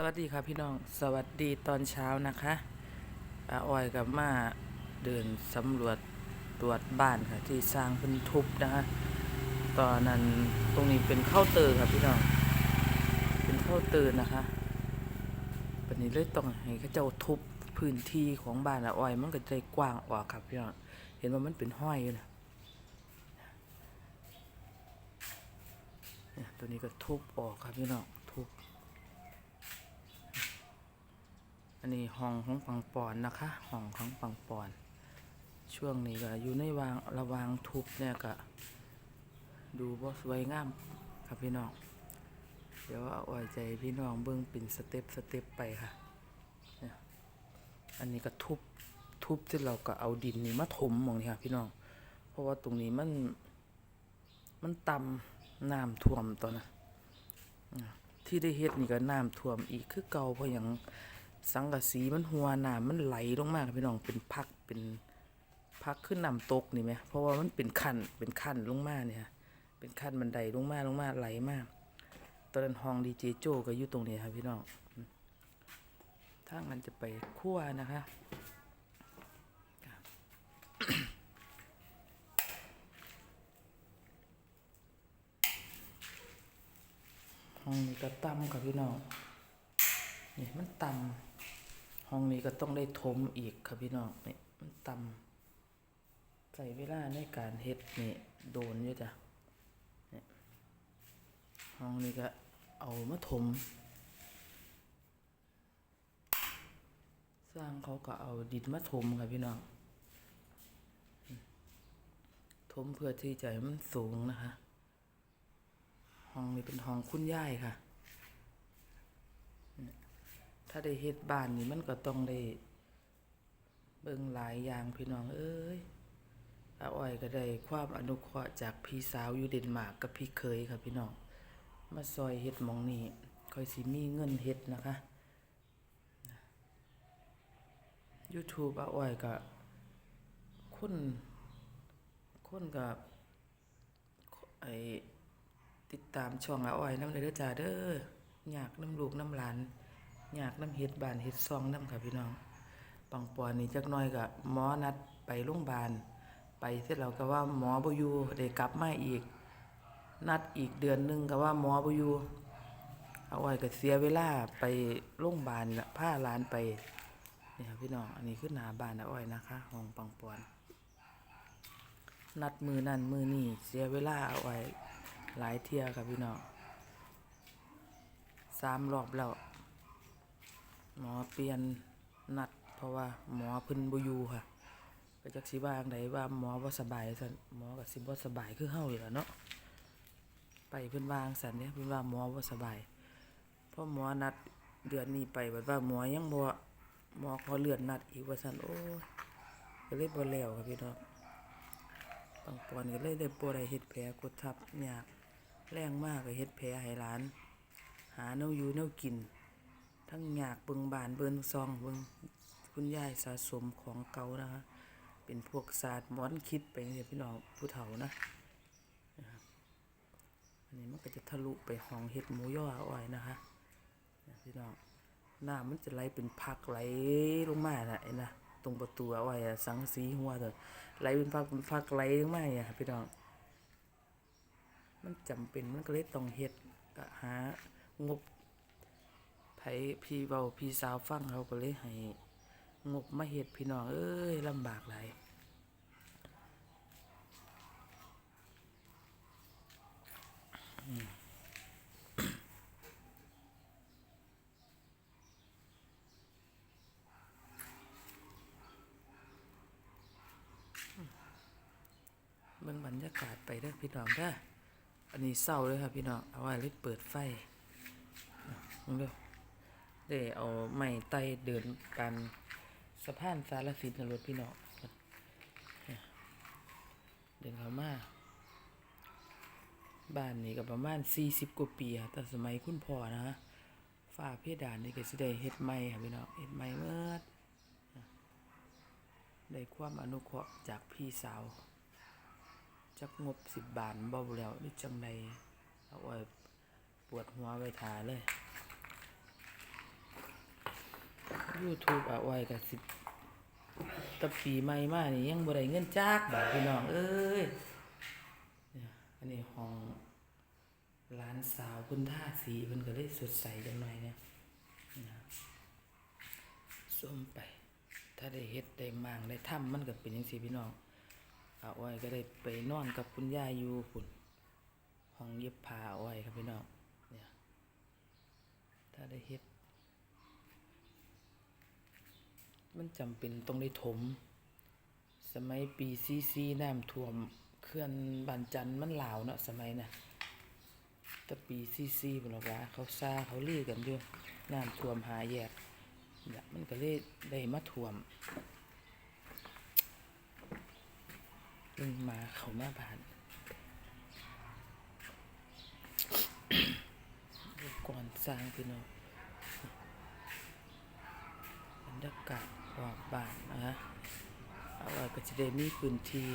สวัสดีครับพี่น้องสวัสดีตอนเช้านะคะอาออยกับมาเดินสำรวจตรวจบ้านค่ะที่สร้างเพิ่นทุบนะคะตอนนั้นตรงนี้เป็นเข้าเตอร์ครับพี่น้องเป็นเข้าเตอร์นะคะวันนี้เลยต้องให้เขาเจ้าทุบพื้นที่ของบ้านอาออย มันก็จะกว้างออกครับพี่น้องเห็นว่ามันเป็นห้อยอยู่นะตัวนี้ก็ทุบออกครับพี่น้องทุบ อั นนี้ห้องของปังปอนนะคะห้องของปังปอน ช่วงนี้ก็อยู่ในวางระวางทุบเนี่ยก็ดูบ่สวยงามครับพี่น้อง เดี๋ยวเอาไว้ใจพี่น้องเบิ่งเป็นสเต็ปสเต็ปไปค่ะเนี่ยอันนี้ก็ทุบทุบที่เราก็เอาดินนี่มาถมมองนี่ค่ะพี่น้อง เพราะว่าตรงนี้มันมันต่ำน้ำท่วมตอนนะอ่าที่ได้เฮ็ดนี่ก็น้ำท่วมอีกคือเก่าเพราะหยัง สังกะสีมันหัวน้ำมันไหลลงมาครับพี่น้องเป็นพักเป็นพักขึ้นน้ำตกนี่ไหมเพราะว่ามันเป็นขั้นเป็นขั้นลงมาเนี่ยเป็นขั้นบันไดลงมาลงมาไหลมากตอนนั้นห้องดีเจโจก็อยู่ตรงนี้ครับพี่น้องอืมทางั้นจะไปคั่วนะคะห้องนี้ก็ต่ำครับพี่น้องนี่มันต่ำ ห้องนี้ก็ต้องได้ถมอีกครับพี่น้องนี่มันต่ำใส่เวลาในการเฮ็ดนี่โดนอยู่จ้ะนี่ห้องนี้ก็เอามาถมสร้างเขาก็เอาดินมาถมครับพี่น้องอืมถมเพื่อที่จะให้มันสูงนะคะ ห้องนี้เป็นห้องคุณย่ายค่ะ ถ้าได้เฮ็ดบ้านนี่มันก็ต้องได้เบิ่งหลายอย่างพี่น้องเอ้ยอาอ้อยก็ได้ความอนุเคราะห์จากพี่สาวอยู่เดนมาร์กกับพี่เคยครับพี่น้อง มาซอยเฮ็ดมองนี่ค่อยสิมีเงินเฮ็ดนะคะ YouTube อาอ้อยก็คนคนกับไอติดตามช่องอาอ้อยน้ำเลยเด้อจ้าเด้ออยากน้ำลูกน้ำหลาน อยากน้ำเฮ็ดบานเฮ็ดซองน้ำค่ะพี่น้องปังปอนนี่จักน่อยก็หมอนัดไปโรงพยาบาล ไปเสร็จแล้วก็ว่าหมอบอยู่ได้กลับมาอีก นัดอีกเดือนหนึงก็ว่าหมอบอยู่เอาไว้ก็เสียเวลาไปโรงพยาบาลน่ะพาหลานไปนี่ครับพี่น้องอันนี้คือหนาบานอาอ้อยนะคะห้องปังปอน นัดมือนั่นมือนี่เสียเวลาเอาไว้หลายเที่ยครับพี่น้องสามรอบแล้ว หมอเปลี่ยนนัด เพราะว่าหมอพิ่นบอยู่ค่ะก็จักสิว่าจั่งใดว่าหมอบ่สบายซั่นหมอก็สิบ่สบายคือเฮาอยู่ล่ะเนาะไปเพิ่นว่าจังซั่นเด้เพิ่นว่าหมอบ่สบายเพราะหมอนัดเดือนนี้ไปบัดว่าหมอยังบ่หมอขอเลื่อนนัดอีกว่าซั่นโอ้ยก็เลยบ่แล้วครับพี่น้องบางปอนก็เลยได้บ่ได้เฮ็ดแผลกดทับยากแรงมากก็เฮ็ดแผลให้หลาน หาแนวอยู่แนวกิน ทั้งอยากเบิงบานเบิงซองเบิงคุณยายสะสมของเก่านะคะ เป็นพวกศาสตร์หมอนคิดไปเนี่ยพี่น้องผู้เฒ่านะอันนี้มันก็จะทะลุไปห้องเห็ดหมูย่ออ้อยนะคะพี่น้องน้ำมันจะไหลเป็นพักไหลลงมาน่ะไอ้นะตรงประตูอ้อยอะสังสีหัวเลยไหลเป็นพักเป็นพักไหลลงมาเนี่ยพี่น้องมันจำเป็นมันก็เลยต้องเฮ็ดก็หางบ ไผพี่เบาพี่สาวฟังเขาก็เลยให้งบมาเฮ็ดพี่น้องเอ้ยลำบากหลายอืมเบิ่งบรรยากาศไปเด้อพี่น้องเด้ออันนี้เศร้าเลยครับพี่น้อง เอาไว้เลยเปิดไฟมึงเด้อ ได้เอาไม้ไต่เดินกันสะพานสารสินนรถพี่น้องเนี่ยเดินเข้ามาบ้านนี้ก็ประมาณสี่สิบกว่าปีอะแต่สมัยคุณพ่อนะฮะฝ้าเพดานนี่ก็สิได้เฮ็ดใหม่ค่ะพี่น้องเฮ็ดใหม่เมื่อได้ความอนุเคราะห์จากพี่สาวจักงบสิบบาทเบาแล้วนี่จังใดเอาไว้ปวดหัวไว้ทาเลย YouTube เอาไว้ก็สิแตะปีใหม่มานี่ยังบ่ได้เงินจักบาทพี่น้องเอ้ยเนี่ยอันนี้ห้องหลานสาวเพิ่นทาสีเพิ่นก็เลยสดใสจังหน่อยเนี่ยนะส้มไป ถ้าได้เฮ็ดได้มางได้ทำมันก็เป็นจังซี่พี่น้องเอาไว้ก็ได้ไปนอนกับคุณยายอยู่พุ่นห้องเย็บผ้าเอาไว้ครับพี่น้องเนี่ยถ้าได้เฮ็ด มันจำเป็นต้องได้ถม สมัยปีซีซีน้ำท่วมเขื่อนบานจันมันหลาวเนาะสมัยน่ะแต่ปีซีซีพุ่นล่ะว่าเขาซาเขาลือกันอยู่น้ำท่วมหาแยกเนี่ยมันก็เลยได้มาท่วมลงมาเขามาบ้านก่อนสร้างพี่น้องบรรยากาศ ก็บบ้านนะฮะเอาไว้ก็จะได้มีพื้นที่